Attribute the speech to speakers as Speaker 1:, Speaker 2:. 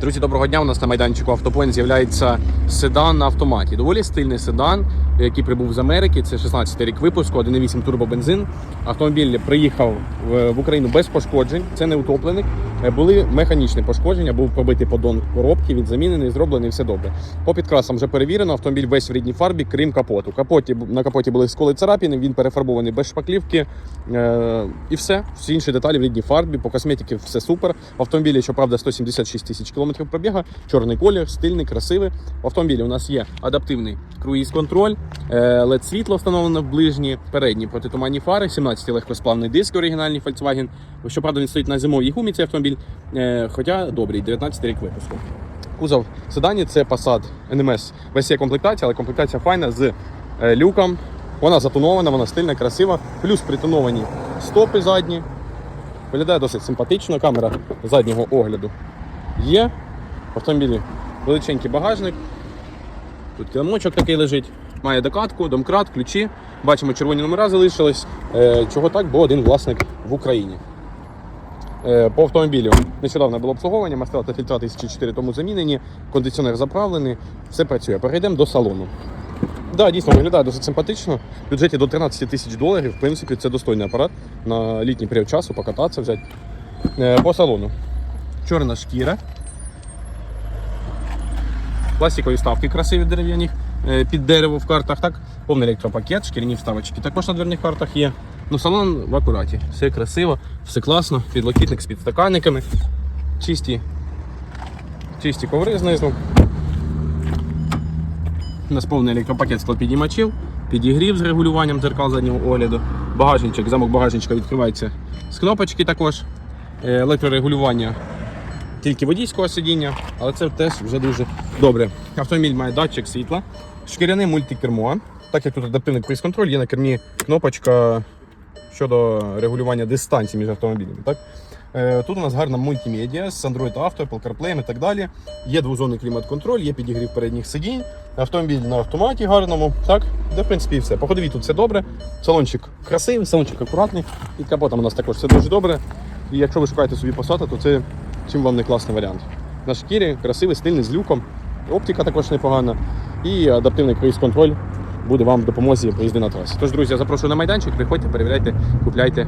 Speaker 1: Друзі, доброго дня. У нас на майданчику автоплен з'являється седан на автоматі. Доволі стильний седан, який прибув з Америки. Це 16 рік випуску, 1,8 турбобензин. Автомобіль приїхав в Україну без пошкоджень. Це не утопленик. Е, Були механічні пошкодження, був пробитий подон коробки, він замінений, зроблений, все добре. По підкрасам вже перевірено. Автомобіль весь в рідній фарбі, крім капоту. Капоті на капоті були сколи царапини. Він перефарбований без шпаклівки. Е, і все. Всі інші деталі в рідній фарбі. По косметиці все супер. В автомобілі, щоправда, 176 тисяч кілометрів пробіга, чорний колір, стильний, красивий. В автомобілі у нас є адаптивний круїз-контроль, led світло встановлено в ближні, передні протитуманні фари, 17 легкосплавний диск оригінальний Volkswagen. Щоправда, він стоїть на зимовій гумі цей автомобіль, е, хоча добрий, 19 рік випуску. Кузов седані це Passat NMS весь є комплектація, але комплектація файна з е, люком. Вона затонована, вона стильна, красива. Плюс притоновані стопи задні. Виглядає досить симпатично. Камера заднього огляду є. В автомобілі величенький багажник. Тут килимочок такий лежить. Має докатку, домкрат, ключі. Бачимо, червоні номера залишились. Е, чого так? Бо один власник в Україні. Е, По автомобілю нещодавно було обслуговування, мастила та фільтра 1004 тому замінені, кондиціонер заправлений, все працює. Перейдемо до салону. Да, дійсно виглядає досить симпатично. В бюджеті до 13 тисяч доларів. В принципі, це достойний апарат на літній період часу, покататися взяти. Е, По салону. Чорна шкіра. Пластикові вставки красиві дерев'яні під дерево в картах. Так? Повний електропакет, шкіряні вставочки також на дверних картах є. Ну, салон в акураті. Все красиво, все класно. Підлокітник з підстаканниками. Чисті, чисті коври знизу. У нас повний електропакет склопіднімачів, підігрів з регулюванням дзеркал заднього огляду. Багажничок, замок багажничка відкривається з кнопочки також. Е, Електрорегулювання тільки водійського сидіння, але це теж вже дуже добре. Автомобіль має датчик світла, шкіряне мультикермо. Так як тут адаптивний круїз-контроль, є на кермі кнопочка щодо регулювання дистанції між автомобілями. Так? Е, Тут у нас гарна мультимедіа з Android Auto, Apple CarPlay і так далі. Є двозонний клімат-контроль, є підігрів передніх сидінь, автомобіль на автоматі гарному. Так, де в принципі все. По тут все добре. Салончик красивий, салончик акуратний. Під капотом у нас також все дуже добре. І якщо ви шукаєте собі Passat, то це чим вам не класний варіант. На шкірі красивий, стильний з люком. Оптика також непогана. І адаптивний круїз-контроль буде вам в допомозі поїзди на трасі. Тож, друзі, я запрошую на майданчик, приходьте, перевіряйте, купляйте